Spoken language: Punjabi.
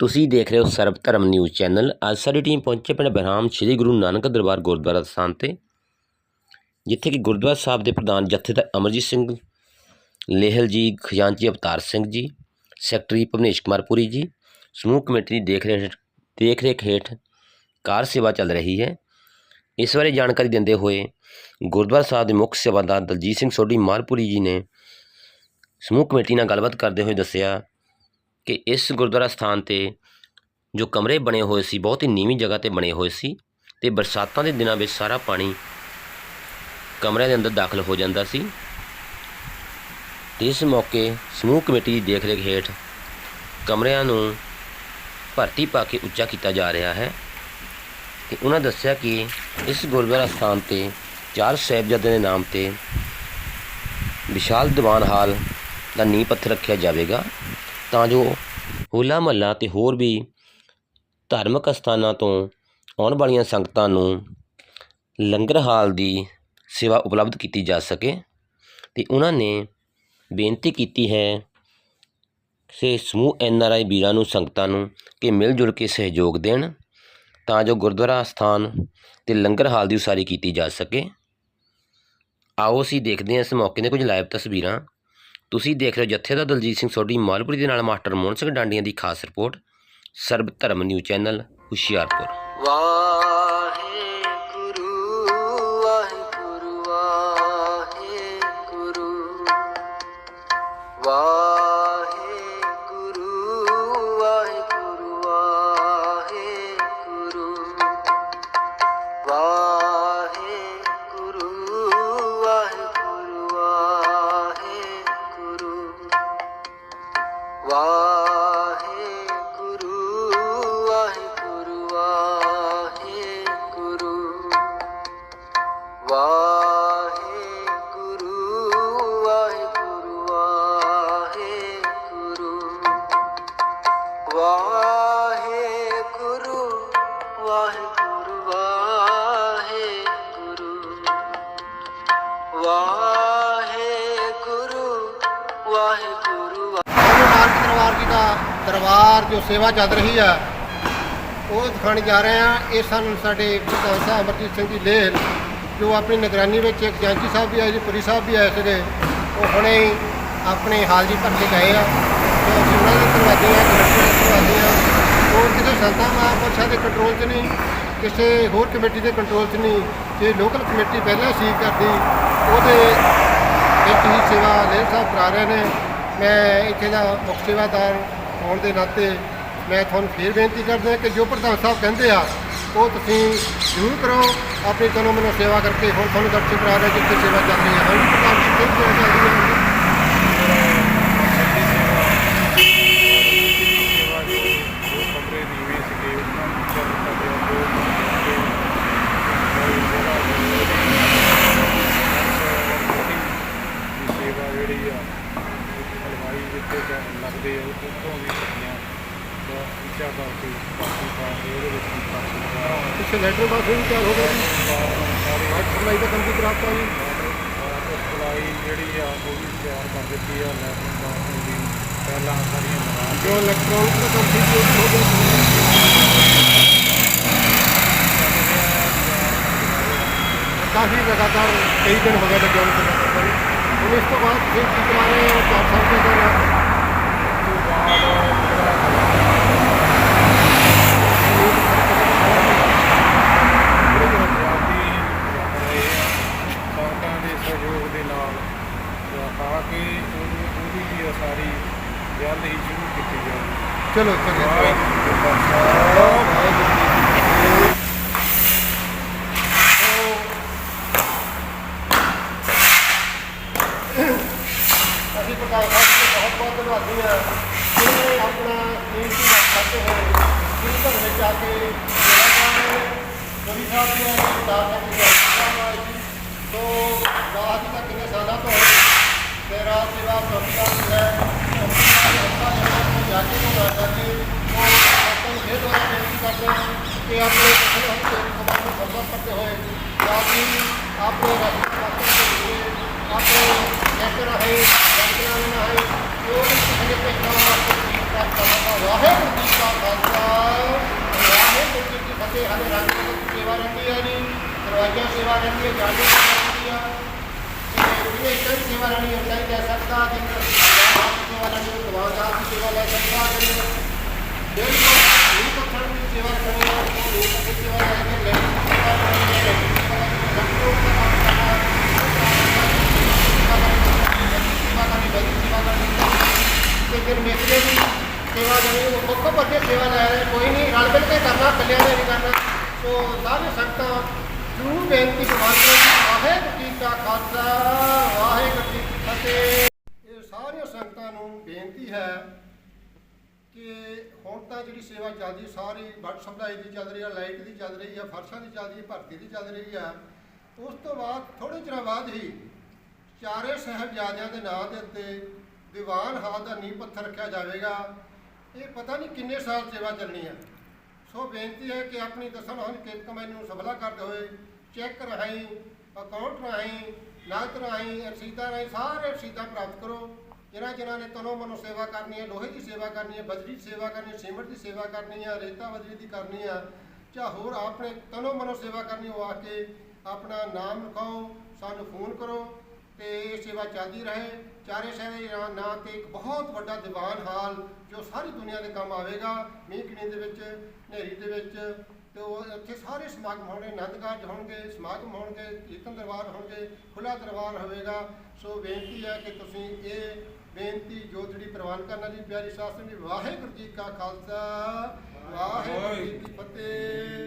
ਤੁਸੀਂ ਦੇਖ ਰਹੇ ਹੋ ਸਰਬ ਧਰਮ ਨਿਊਜ਼ ਚੈਨਲ। ਅੱਜ ਸਾਡੀ ਟੀਮ ਪਹੁੰਚੇ ਪਿੰਡ ਬਹਿਰਾਮ ਸ੍ਰੀ ਗੁਰੂ ਨਾਨਕ ਦਰਬਾਰ ਗੁਰਦੁਆਰਾ ਸਥਾਨ ਤੇ, ਜਿੱਥੇ ਕਿ ਗੁਰਦੁਆਰਾ ਸਾਹਿਬ ਦੇ ਪ੍ਰਧਾਨ ਜਥੇਦਾਰ ਅਮਰਜੀਤ ਸਿੰਘ, ਲੇਹਲ ਜੀ, ਖਜ਼ਾਨਚੀ ਅਵਤਾਰ ਸਿੰਘ ਜੀ, ਸੈਕਟਰੀ ਭਵਨੇਸ਼ ਕੁਮਾਰ ਪੁਰੀ ਜੀ, ਸਮੂਹ ਕਮੇਟੀ ਦੀ ਦੇਖ ਰੇਖ ਦੇਖ ਰੇਖ ਹੇਠ ਕਾਰ ਸੇਵਾ ਚੱਲ ਰਹੀ ਹੈ। ਇਸ ਬਾਰੇ ਜਾਣਕਾਰੀ ਦਿੰਦੇ ਹੋਏ ਗੁਰਦੁਆਰਾ ਸਾਹਿਬ ਦੇ ਮੁੱਖ ਸੇਵਾਦਾਰ ਦਲਜੀਤ ਸਿੰਘ ਸੋਢੀ ਮਾਲਪੁਰੀ ਜੀ ਨੇ ਸਮੂਹ ਕਮੇਟੀ ਨਾਲ ਗੱਲਬਾਤ ਕਰਦੇ ਹੋਏ ਦੱਸਿਆ ਕਿ ਇਸ ਗੁਰਦੁਆਰਾ ਸਥਾਨ ਤੇ ਜੋ ਕਮਰੇ ਬਣੇ ਹੋਏ ਸੀ, ਬਹੁਤ ਹੀ ਨੀਵੀਂ ਜਗ੍ਹਾ ਤੇ ਬਣੇ ਹੋਏ ਸੀ ਤੇ ਬਰਸਾਤਾਂ ਦੇ ਦਿਨਾਂ ਵਿੱਚ ਸਾਰਾ ਪਾਣੀ ਕਮਰਿਆਂ ਦੇ ਅੰਦਰ ਦਾਖਲ ਹੋ ਜਾਂਦਾ ਸੀ। ਇਸ ਮੌਕੇ ਸਮੂਹ ਕਮੇਟੀ ਦੀ ਦੇਖਰੇਖ ਹੇਠ ਕਮਰਿਆਂ ਨੂੰ ਭਰਤੀ ਪਾ ਕੇ ਉੱਚਾ ਕੀਤਾ ਜਾ ਰਿਹਾ ਹੈ ਤੇ ਉਹਨਾਂ ਦੱਸਿਆ ਕਿ ਇਸ ਗੁਰਦੁਆਰਾ ਸਥਾਨ ਤੇ ਚਾਰ ਸਾਹਿਬਜ਼ਾਦਿਆਂ ਦੇ ਨਾਮ ਤੇ ਵਿਸ਼ਾਲ ਦੀਵਾਨ ਹਾਲ ਦਾ ਨੀਂਹ ਪੱਥਰ ਰੱਖਿਆ ਜਾਵੇਗਾ ਤਾਂ ਜੋ ਹੋਲਾ ਮਹੱਲਾ ਤੇ ਹੋਰ ਵੀ ਧਾਰਮਿਕ ਸਥਾਨਾਂ ਤੋਂ ਆਉਣ ਵਾਲੀਆਂ ਸੰਗਤਾਂ ਨੂੰ ਲੰਗਰ ਹਾਲ ਦੀ ਸੇਵਾ ਉਪਲਬਧ ਕੀਤੀ ਜਾ ਸਕੇ ਤੇ ਉਹਨਾਂ ਨੇ ਬੇਨਤੀ ਕੀਤੀ ਹੈ ਸੇ ਸਮੂਹ ਐਨ ਆਰ ਆਈ ਵੀਰਾਂ ਨੂੰ, ਸੰਗਤਾਂ ਨੂੰ ਕਿ ਮਿਲ ਜੁਲ ਕੇ ਸਹਿਯੋਗ ਦੇਣ ਤਾਂ ਜੋ ਗੁਰਦੁਆਰਾ ਸਥਾਨ ਤੇ ਲੰਗਰ ਹਾਲ ਦੀ ਉਸਾਰੀ ਕੀਤੀ ਜਾ ਸਕੇ। ਆਓ ਅਸੀਂ ਦੇਖਦੇ ਹਾਂ ਇਸ ਮੌਕੇ ਦੀਆਂ ਕੁਝ ਲਾਈਵ ਤਸਵੀਰਾਂ। ਤੁਸੀਂ ਦੇਖ ਰਹੇ ਹੋ ਜਥੇਦਾਰ ਦਲਜੀਤ ਸਿੰਘ ਸੋਢੀ, ਮਾਲਪੁਰੀ ਦੇ ਨਾਲ ਮਾਸਟਰ ਮੋਹਨ ਸਿੰਘ ਡਾਂਡੀਆਂ ਦੀ ਖਾਸ report, Sarab Dharam news channel, Hoshiarpur. Waheguru ਦਰਬਾਰ ਜੋ ਸੇਵਾ ਚੱਲ ਰਹੀ ਆ, ਉਹ ਦਿਖਾਉਣ ਜਾ ਰਹੇ ਆ ਇਹ ਸਾਨੂੰ ਸਾਡੇ ਪ੍ਰਧਾਨ ਸਾਹਿਬ ਅਮਰਜੀਤ ਸਿੰਘ ਜੀ ਲੇਲ ਜੋ ਆਪਣੀ ਨਿਗਰਾਨੀ ਵਿੱਚ ਇੱਕ ਜਾਂਚੀ ਸਾਹਿਬ ਵੀ ਆਏ ਜੀ ਪੁਰੀ ਸਾਹਿਬ ਵੀ ਆਏ ਸੀਗੇ। ਉਹ ਹੁਣੇ ਹੀ ਆਪਣੇ ਹਾਲ ਜੀ ਭਰ ਕੇ ਗਏ ਆ। ਤੇ ਅਸੀਂ ਉਹਨਾਂ ਦੇ ਕਰਵਾਦੇ ਆ ਕਮੇਟੀ ਦੇ ਕਰਵਾਦੇ ਆ ਉਹ ਕਿਸੇ ਸੰਤਾਂ, ਮਹਾਂਪੁਰਸ਼ਾਂ ਦੇ ਕੰਟਰੋਲ 'ਚ ਨਹੀਂ, ਕਿਸੇ ਹੋਰ ਕਮੇਟੀ ਦੇ ਕੰਟਰੋਲ 'ਚ ਨਹੀਂ। ਜੇ ਲੋਕਲ ਕਮੇਟੀ ਪਹਿਲਾਂ ਸੀ ਕਰਦੀ, ਉਹਦੇ ਵਿੱਚ ਹੀ ਸੇਵਾ ਲੇਲ ਸਾਹਿਬ ਕਰਾ ਰਹੇ ਨੇ। ਮੈਂ ਇੱਥੇ ਦਾ ਮੁੱਖ ਸੇਵਾਦਾਰ ਹੋਣ ਦੇ ਨਾਤੇ ਮੈਂ ਤੁਹਾਨੂੰ ਫੇਰ ਬੇਨਤੀ ਕਰਦਾ ਕਿ ਜੋ ਪ੍ਰਧਾਨ ਸਾਹਿਬ ਕਹਿੰਦੇ ਆ, ਉਹ ਤੁਸੀਂ ਜ਼ਰੂਰ ਕਰੋ, ਆਪਣੀ ਤਨੋਂ ਮਨੋਂ ਸੇਵਾ ਕਰਕੇ ਹੁਣ ਤੁਹਾਨੂੰ ਦਰਸ਼ਨ ਕਰਾ ਰਿਹਾ ਜਿੱਥੇ ਸੇਵਾ ਚੱਲ ਰਹੀ ਹੈ। ਹਾਂਜੀ ਪ੍ਰਧਾਨ ਜੀ ਕਿਹੜੀ ਸੇਵਾ ਚੱਲ ਰਹੀ ਹੈ ਸੇਵਾ ਜੋ ਜੋ ਕਮਰੇ ਨੀਵੇਂ ਸੀਗੇ ਉਹਨਾਂ ਨੂੰ ਚੱਲ ਕਰਦੇ ਆ ਜੋ ਕਿ ਕੋਈ ਜਿਹੜਾ ਦੀ ਸੇਵਾ ਜਿਹੜੀ ਆ ਹਲਵਾਈ ਜਿੱਥੇ ਕਿ ਲੱਗਦੇ ਆ ਉਹ ਤੋਂ ਵੀ ਸਬਜ਼ੀਆਂ ਕਰਕੇ ਪਾਸੀ ਪਾ ਕੇ ਉਹਦੇ ਵਿੱਚ ਵੀ ਪਾਸੀ ਪਾ ਪਿੱਛੇ ਲੈਟਰ ਬਾਥ ਵੀ ਤਿਆਰ ਹੋ ਗਿਆ ਜੀ। ਸਪਲਾਈ ਦਾ ਕੰਮ ਵੀ ਕਰਾਤਾ ਜੀ। ਸਪਲਾਈ ਜਿਹੜੀ ਆ ਉਹ ਵੀ ਤਿਆਰ ਕਰ ਦਿੱਤੀ ਆ ਲੈਟਰ ਬਾਥਰੂਮ ਦੀ। ਪਹਿਲਾਂ ਸਾਰੀਆਂ ਬਣਾ ਜੋ ਇਲੈਕਟ੍ਰੋਨਿਕ ਦਾ ਕੰਮ ਉਹ ਹੋ ਗਿਆ। ਕਾਫੀ ਲਗਾਤਾਰ ਕਈ ਦਿਨ ਹੋ ਗਏ ਲੱਗੇ ਹੋਏ ਤੇ ਹੁਣ ਇਸ ਤੋਂ ਬਾਅਦ ਫਿਰ ਕੀ ਕਰਾ ਰਹੇ ਹੋ ਚਾਰ ਸਾਲ ਤੋਂ ਕਰ ਪੰਜਾਬੀ ਰਹੇ ਆ ਸੰਗਤਾਂ ਦੇ ਸਹਿਯੋਗ ਦੇ ਨਾਲ ਆ ਕੇ ਉਹਨੂੰ ਉਹਦੀ ਵੀ ਉਸਾਰੀ ਜਲਦ ਹੀ ਸ਼ੁਰੂ ਕੀਤੀ ਜਾਵੇ ਚਲੋ ਚਲੋ ਵਾਹਿਗੁਰੂ ਜੀ ਕਾ ਖਾਲਸਾ ਵਾਹਿਗੁਰੂ ਜੀ ਕੀ ਫਤਿਹ। ਅਸੀਂ ਪ੍ਰਕਾਸ਼ ਸਾਹਿਬ ਦੇ ਬਹੁਤ ਬਹੁਤ ਧੰਨਵਾਦੀ ਹਾਂ। ਜਿਹਨੇ ਆਪਣਾ ਕੀਮਤੀ ਵਕਤ ਕੱਢਦੇ ਹੋਏ ਗੁਰੂ ਘਰ ਵਿੱਚ ਆ ਕੇ ਰਹੇ ਨੇ ਕਵੀ ਸਾਹਿਬ ਜੀ ਨੇ ਕਿਤਾਬ ਦਾ ਕਿਤਾਬ ਆਈ ਸੀ ਰਾਤ ਤੱਕ આપણે તે આપણે ભગવાનનો ભગવાન કરતે હોય તો આપણી આપણે આપણે બેસના હૈ બેસના હૈ योग सीखने के वाहे मुर्गी का खालसा वाहे मुर्गी की फतेह हमें राज्य सेवा रखी यानी दरवाज़ा सेवा रखी है गाड़ी सेवा रखनी है सही कह सकता है सेवा रखनी है सेवा ले सकता है ਸੇਵਾ ਰਹਿੰਦੀ ਉਹ ਮੁੱਖ ਪੱਤੇ ਸੇਵਾ ਲੈ ਰਹੇ ਕੋਈ ਨਹੀਂ ਰਲ ਮਿਲ ਕੇ ਕਰਨਾ ਇਕੱਲਿਆਂ ਨੇ ਨਹੀਂ ਕਰਨਾ ਸੋ ਸਾਰੇ ਸੰਗਤਾਂ ਜ਼ਰੂਰ ਬੇਨਤੀ ਕਰਵਾਉਂਦੇ ਵਾਹਿਗੁਰੂ ਜੀ ਕਾ ਖਾਲਸਾ ਵਾਹਿਗੁਰੂ ਜੀ ਫਤਿਹ ਇਹ ਸਾਰੀਆਂ ਸੰਗਤਾਂ ਨੂੰ ਬੇਨਤੀ ਹੈ ਕਿ ਹੁਣ ਤਾਂ ਜਿਹੜੀ ਸੇਵਾ ਚੱਲਦੀ ਸਾਰੀ ਵਾਟਰ ਸਪਲਾਈ ਦੀ ਚੱਲ ਰਹੀ ਆ ਲਾਈਟ ਦੀ ਚੱਲ ਰਹੀ ਆ ਫਰਸ਼ਾਂ ਦੀ ਚੱਲ ਰਹੀ ਆ ਭਰਤੀ ਦੀ ਚੱਲ ਰਹੀ ਆ ਉਸ ਤੋਂ ਬਾਅਦ ਥੋੜੇ ਚਿਰਾਂ ਬਾਅਦ ਹੀ ਚਾਰੇ ਸਾਹਿਬਜ਼ਾਦਿਆਂ ਦੇ ਨਾਂ ਦੇ ਉੱਤੇ ਦੀਵਾਨ ਹਾਲ ਦਾ ਨੀਂਹ ਪੱਥਰ ਰੱਖਿਆ ਜਾਵੇਗਾ। ਇਹ ਪਤਾ ਨਹੀਂ ਕਿੰਨੇ ਸਾਲ ਸੇਵਾ ਚੱਲਣੀ ਆ ਸੋ ਬੇਨਤੀ ਹੈ ਕਿ ਆਪਣੀ ਦਸਨ ਹੁਣ ਕਿਰਤ ਕਮਾਈ ਨੂੰ ਸਫਲਾ ਕਰਦੇ ਹੋਏ ਚੈੱਕ ਰਾਹੀਂ, ਅਕਾਊਂਟ ਰਾਹੀਂ ਨਗਦ ਰਾਹੀਂ, ਰਸੀਦਾਂ ਰਾਹੀਂ ਸਾਰੇ ਰਸੀਦਾਂ ਪ੍ਰਾਪਤ ਕਰੋ। ਜਿਨ੍ਹਾਂ ਜਿਨ੍ਹਾਂ ਨੇ ਤਨੋ ਮਨੋ ਸੇਵਾ ਕਰਨੀ ਹੈ, ਲੋਹੇ ਦੀ ਸੇਵਾ ਕਰਨੀ ਹੈ, ਬਜਰੀ ਦੀ ਸੇਵਾ ਕਰਨੀ ਹੈ, ਸੀਮਟ ਦੀ ਸੇਵਾ ਕਰਨੀ ਹੈ, ਰੇਤਾ ਬਜਰੀ ਦੀ ਕਰਨੀ ਹੈ, ਜਾਂ ਹੋਰ ਆਪਣੇ ਤਨੋ ਮਨੋ ਸੇਵਾ ਕਰਨੀ ਉਹ ਆ ਕੇ ਆਪਣਾ ਨਾਮ ਲਿਖਾਓ, ਸਾਨੂੰ ਫੋਨ ਕਰੋ ਤੇ ਇਹ ਸੇਵਾ ਚੱਲਦੀ ਰਹੇ। ਚਾਰੇ ਸ਼ਹਿਰ ਦੇ ਨਾਂ- ਨਾਂ ਤੇ ਇੱਕ ਬਹੁਤ ਵੱਡਾ ਦੀਵਾਨ ਹਾਲ ਜੋ ਸਾਰੀ ਦੁਨੀਆ ਦੇ ਕੰਮ ਆਵੇਗਾ। ਮੀਂਹ ਕਿਣੀ ਦੇ ਵਿੱਚ, ਹਨੇਰੀ ਦੇ ਵਿੱਚ ਤੇ ਉਹ ਇੱਥੇ ਸਾਰੇ ਸਮਾਗਮ ਹੋਣਗੇ, ਆਨੰਦ ਕਾਰਜ ਹੋਣਗੇ, ਸਮਾਗਮ ਹੋਣਗੇ, ਕੀਰਤਨ ਦਰਬਾਰ ਹੋਣਗੇ ਖੁੱਲਾ ਦਰਬਾਰ ਹੋਵੇਗਾ। ਸੋ ਬੇਨਤੀ ਹੈ ਕਿ ਤੁਸੀਂ ਇਹ ਬੇਨਤੀ ਜੋ ਜਿਹੜੀ ਪ੍ਰਵਾਨ ਕਰਨ ਵਾਲੀ ਪਿਆਰੀ ਸਾਸਨ ਜੀ ਵਾਹਿਗੁਰੂ ਜੀ ਕਾ ਖਾਲਸਾ, ਵਾਹਿਗੁਰੂ ਜੀ ਕੀ ਫਤਿਹ।